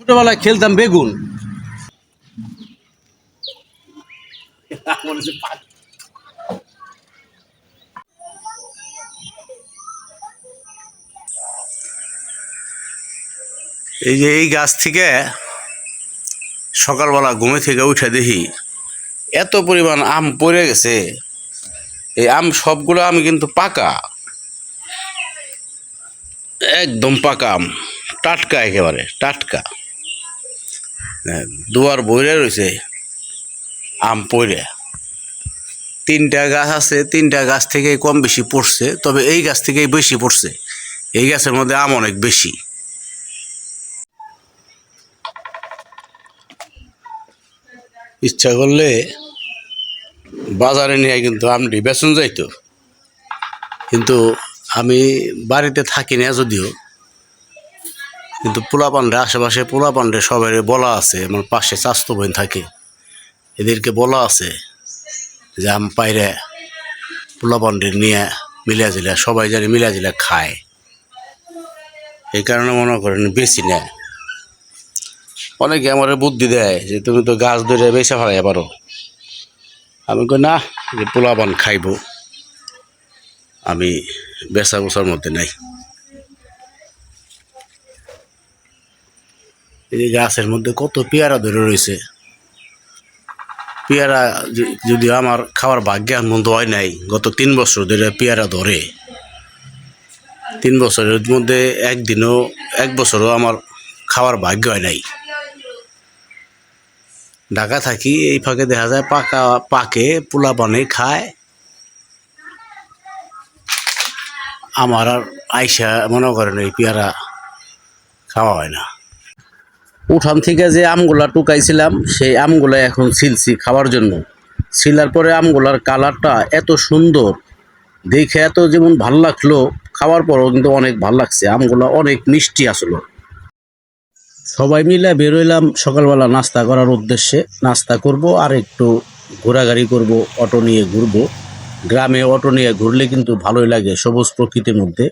ছোটবেলায় খেলতাম বেগুন। এই যে এই গাছ থেকে সকালবেলা ঘুমে থেকে উঠে দেখি এত পরিমাণ আম পড়ে গেছে। এই আম সবগুলো আম কিন্তু পাকা। একদম পাকা আম, টাটকা একেবারে, টাটকা। দুয়ার বইরে রয়েছে আম পড়ে তিনটা গাছ আছে, তিনটা গাছ থেকে কম বেশি পড়ছে, তবে এই গাছ থেকেই বেশি পড়ছে। এই গাছের মধ্যে আম অনেক বেশি। ইচ্ছা করলে বাজারে নিয়ে কিন্তু আমটি বেচন যাইতো। কিন্তু আমি বাড়িতে থাকি না যদিও কিন্তু পোলাপান্ডে আশেপাশে পোলাপান্ডে সবাই বলা আছে, আমার পাশে স্বাস্থ্য বোন থাকে, এদেরকে বলা আছে যে আম পাইরে পোলাপান্ডে নিয়ে মিলিয়া জিলা সবাই জানি মিলিয়া জিলা খায়। এই কারণে মনে করেন বেশি নেয়। অনেকে আমার বুদ্ধি দেয় যে, তুমি তো গাছ ধরে বেচা ফেলাই পারো। আমি কই, না, যে পোলা পোলাপান খাইব। আমি বেচা বসার মধ্যে নাই। এই যে গাছের মধ্যে কত পেয়ারা ধরে রয়েছে। পেয়ারা য- যদিও আমার খাওয়ার ভাগ্যে মন্দ হয় নাই, গত তিন বছর ধরে পেয়ারা ধরে। তিন বছরের মধ্যে একদিনও, এক বছরও আমার খাওয়ার ভাগ্য হয় নাই। ঢাকা থাকি এই ফাঁকে দেখা যায় পাকা, পাকে পোলা পানে খায়। আমার আর আইসা মনে করেন এই পেয়ারা খাওয়া হয় না। উঠান থেকে যে আমগুলা টুকাইছিলাম, সেই আমগুলা এখন ছিলছি খাওয়ার জন্য। ছিলার পরে আমগুলার কালারটা এত সুন্দর। দেখে এত যেমন ভালো লাগল, খাওয়ার পরও কিন্তু অনেক ভালো লাগছে। আমগুলা অনেক মিষ্টি আসলো। সবাই মিলে বেরোইলাম সকালবেলা নাস্তা করার উদ্দেশ্যে। নাস্তা করব আর একটু ঘোরাঘুরি করব, অটো নিয়ে ঘুরবো। গ্রামে অটো নিয়ে ঘুরলে কিন্তু ভালোই লাগে সবুজ প্রকৃতির মধ্যে।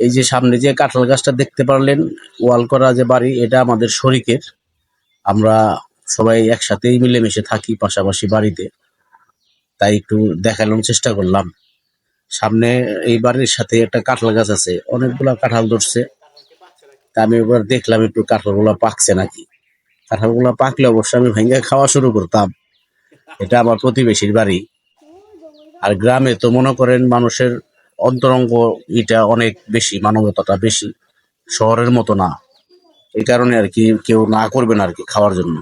এই যে সামনে যে কাঁঠাল গাছটা দেখতে পারলেন, ওয়াল করা যে বাড়ি, এটা আমাদের শরিকের। আমরা সবাই একসাথেই মিলেমিশে থাকি পাশাপাশি বাড়িতে। তাই একটু দেখানোর চেষ্টা করলাম। সামনে এই বাড়ির সাথে একটা কাঁঠাল গাছ আছে, অনেকগুলা কাঁঠাল ধরছে। তা আমি এবার দেখলাম একটু কাঁঠালগুলো পাকছে নাকি। কাঁঠালগুলো পাকলে অবশ্য আমি ভেঙে খাওয়া শুরু করতাম। এটা আমার প্রতিবেশীর বাড়ি। আর গ্রামে তো মনে করেন মানুষের অন্তরঙ্গ এটা অনেক বেশি, মানবতাটা বেশি। শহরের মতো না। এই কারণে আর কি কেউ না করবেন আর কি খাওয়ার জন্য।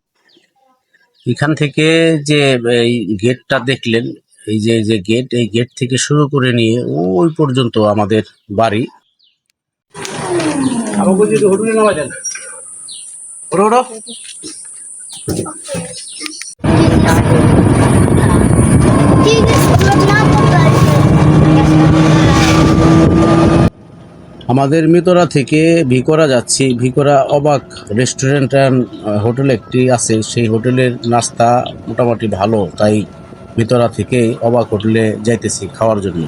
এখান থেকে যে এই গেটটা দেখলেন, এই যে যে গেট এই গেট থেকে শুরু করে নিয়ে ওই পর্যন্ত আমাদের বাড়ি। আমাদের মিতরা থেকে ভিকরা যাচ্ছি। ভিকরা অবাক রেস্টুরেন্ট অ্যান্ড হোটেল একটি আছে। সেই হোটেলের নাস্তা মোটামুটি ভালো, তাই মিতরা থেকে অবাক হোটেলে যাইতেছি খাওয়ার জন্য।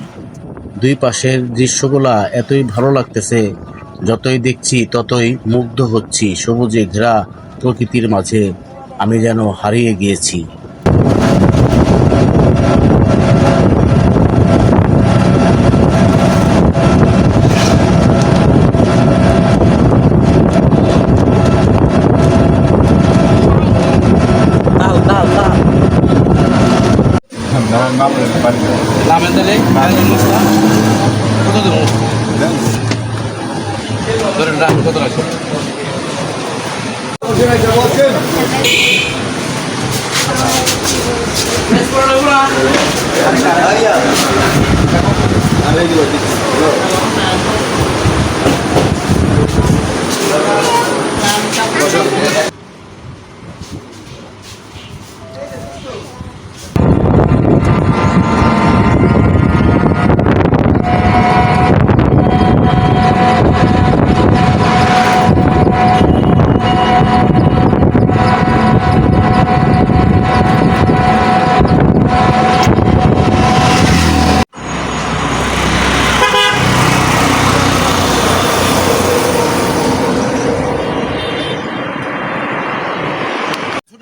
দুই পাশের দৃশ্যগুলা এতই ভালো লাগতেছে, যতই দেখছি ততই মুগ্ধ হচ্ছি। সবুজে ঘেরা প্রকৃতির মাঝে আমি যেন হারিয়ে গিয়েছি। Dale, dale, muestra. Foto de muestra. Dale, dale, foto de muestra. Dale, dale,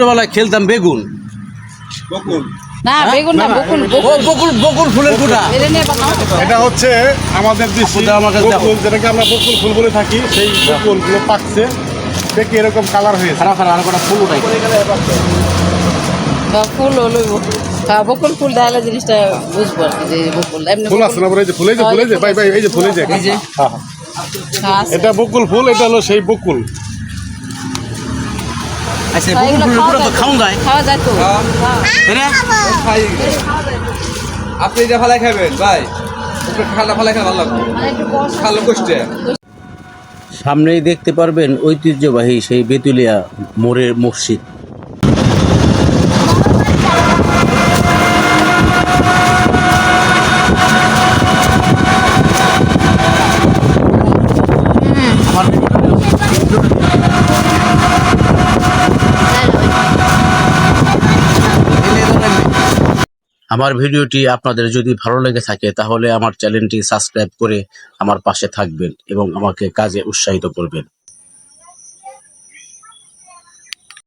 ছোটবেলায় খেলতাম বেগুন। না বেগুন না বকুল বকুল। বকুল ফুলের এটা হচ্ছে আমাদের দেশি। বকুল যেটাকে আমরা বকুল ফুল বলে থাকি সেই বকুলগুলো পাকছে। দেখি এরকম কালার হয়েছে। খারাপ খারাপ আর কটা ফুল উঠাই। ফুল হলো হ্যাঁ বকুল ফুল ডালে জিনিসটা বুঝব আর কি যে বকুল। এমনি ফুল আছে না এই যে ফুল যে ফুল যে ভাই ভাই এই যে ফুল যে। হ্যাঁ, হ্যাঁ। হ্যাঁ। এটা বকুল ফুল এটা হলো সেই বকুল। আচ্ছা হ্যাঁ, তো খাওয়া যায় খাওয়া যায় তো। হ্যাঁ। আপনি এটা ফালাই খাবেন ভাই। খালা ফালাই খেলে ভালো লাগবে। মানে খালো কষ্টে। সামনেই দেখতে পারবেন ঐতিহ্যবাহী সেই বেতুলিয়া মোড়ের মসজিদ। আমার ভিডিওটি আপনাদের যদি ভালো লেগে থাকে, তাহলে আমার চ্যানেলটি সাবস্ক্রাইব করে আমার পাশে থাকবেন এবং আমাকে কাজে উৎসাহিত করবেন।